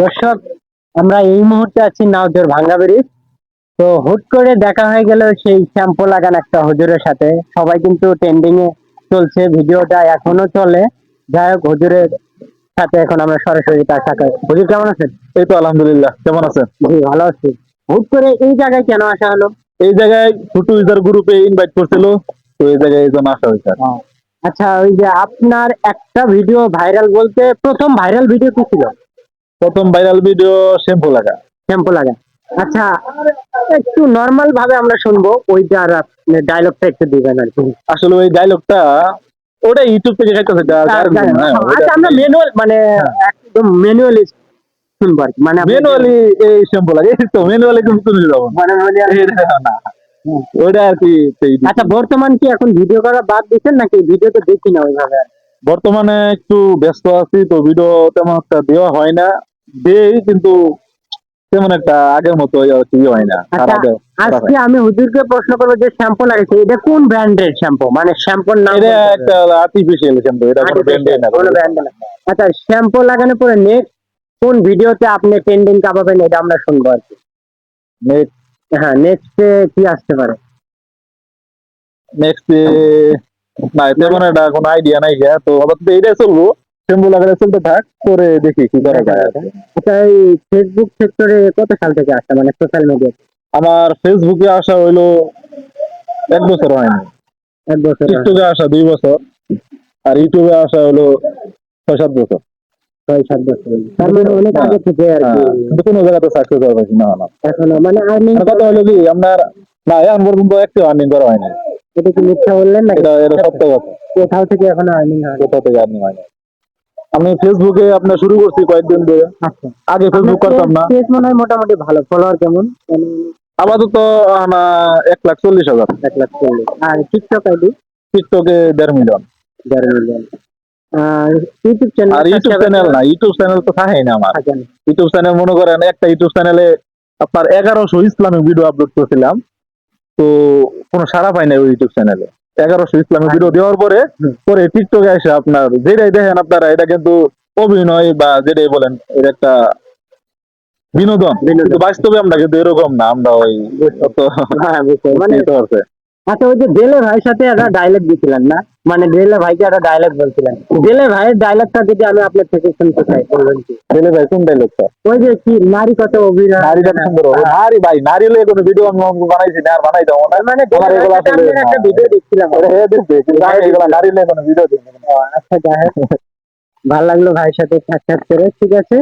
দর্শক আমরা এই মুহূর্তে আছি নাওজোর ভাঙ্গা ব্রিজ তো হুট করে দেখা হয়ে গেল সেই শ্যাম্পু লাগান একটা হুজুরের সাথে। সবাই কিন্তু ট্রেন্ডিং এ চলছে ভিডিওটা এখনও চলে। যাই হোক হুজুরের সাথে এখন আমরা সরাসরি তার সাথে হুজুর কেমন আছেন? এই তো আলহামদুলিল্লাহ কেমন আছেন? জি ভালো আছি। হুট করে এই জায়গায় কেন আসা হলো? এই জায়গায় ছোট ইউজার গ্রুপে ইনভাইট করছিল তো এই জায়গায় এই জন্য আসা হয়েছে আচ্ছা ওই যে আপনার একটা ভিডিও ভাইরাল বলতে প্রথম ভাইরাল ভিডিও কি ছিল? প্রথম ভাইরাল ভিডিও শ্যাম্পু লাগা। শ্যাম্পু লাগা। আচ্ছা একটু নর্মাল ভাবে আমরা শুনব ওইটার ডায়লগটা একটু দিবেন আর কি। আসলে ওই ডায়লগটা ওটা ইউটিউব থেকে খাইতেছে আচ্ছা আমরা ম্যানুয়াল মানে একদম ম্যানুয়ালি শুনব আর মানে ম্যানুয়ালি এই শ্যাম্পু লাগে এই তো ম্যানুয়ালি কিন্তু তুলে যাব মানে না ওইটা আর কি আচ্ছা বর্তমান কি এখন ভিডিও করা বাদ দিচ্ছেন নাকি? ভিডিও তো দেখি না ওইভাবে বর্তমানে একটু ব্যস্ত আছি তো ভিডিও তেমন একটা দেওয়া হয় না। দেই কিন্তু তেমন একটা আগের মতো কি ইয়ে হয় না। আচ্ছা, আজকে আমি হুজুরকে প্রশ্ন করব যে শ্যাম্পু লাগাইছে এটা কোন ব্র্যান্ডের শ্যাম্পু? মানে শ্যাম্পুর নাম এটা একটা আর্টিফিশিয়াল শ্যাম্পু এটা কোনো ব্র্যান্ডে না। কোনো এর না। আচ্ছা শ্যাম্পু লাগানোর পরে নেক্সট কোন ভিডিওতে আপনি ট্রেন্ডিং কাপাবেন এটা আমরা শুনব আর কি। নেক্সট হ্যাঁ নেক্সটে কি আসতে পারে? নেক্সট না তেমন একটা কোনো আইডিয়া নাই গিয়া তো আপাতত এইটাই চলবো শ্যাম্পু লাগালে চলতে থাক করে দেখি কি করা যায় আচ্ছা এই ফেসবুক সেক্টরে কত সাল থেকে মানে সোশ্যাল মিডিয়া আমার ফেসবুকে আসা হইল এক বছর হয়নি। এক বছর টিকটকে আসা দুই বছর আর ইউটিউবে আসা হলো ছয় সাত বছর। ছয় সাত বছর। মানে অনেক আগে থেকে আর কি। হ্যাঁ, কোনো জায়গাতে সাকসেস না না এখনও মানে আর্নিং কথা হলো কি আপনার না এখন পর্যন্ত একটু আর্নিং করা হয়নি। এটা কি মিথ্যা বললেন না এটা এটা সত্য কথা। কোথাও থেকে এখনও আর্নিং হয় কোথাও থেকে আর্নিং হয়নি? আমি ফেসবুকে আপনার শুরু করছি কয়েকদিন ধরে। আচ্ছা। আগে ফেসবুক করতাম না। পেজ মনে হয় মোটামুটি ভালো। ফলোয়ার কেমন? মানে আপাতত এক লাখ চল্লিশ হাজার। এক লাখ চল্লিশ। আর টিকটক আইডি? টিকটকে দেড় মিলিয়ন দেড় মিলিয়ন ইউটিউব চ্যানেল আর ইউটিউব চ্যানেল না ইউটিউব চ্যানেল তো থাকেই না আমার। ইউটিউব চ্যানেল মনে করেন একটা ইউটিউব চ্যানেলে আপনার এগারোশো ইসলামিক ভিডিও আপলোড করছিলাম। তো কোনো সারা পাই না ওই ইউটিউব চ্যানেলে এগারোশো ইসলামের ভিডিও দেওয়ার পরে পরে টিকটকে এসে আপনার যেটাই দেখেন আপনারা এটা কিন্তু অভিনয় বা যেটাই বলেন এটা একটা বিনোদন। কিন্তু বাস্তবে আমরা কিন্তু এরকম না আমরা ওই মানে। আচ্ছা ওই যে দেলে ভাইয়ের সাথে একটা ডায়লগ দিয়েছিলেন না? মানে দেলে ভাইকে একটা ডায়লগ বলছিলেন। দেলে ভাইয়ের ডায়লগটা যদি আমি আপনার থেকে শুনতে চাই বলবেন কি? ছেলে ভাই কোন ডাইলগটা ওই যে কি নারী কত অভিনয়? নারী কত সুন্দর। নারী ভাই নারী হলে কোনো ভিডিও আমি বানাইছি না আর বানাই দেবো না। মানে এগুলো আসলে একটা ভিডিও দেখছিলাম। ওটা হয়ে কিন্তু আমি এগুলো নারী হলে কোনো ভিডিও দিই আচ্ছা যাই। ভালো লাগল ভাইয়ের সাথে সাক্ষাৎ করে ঠিক আছে?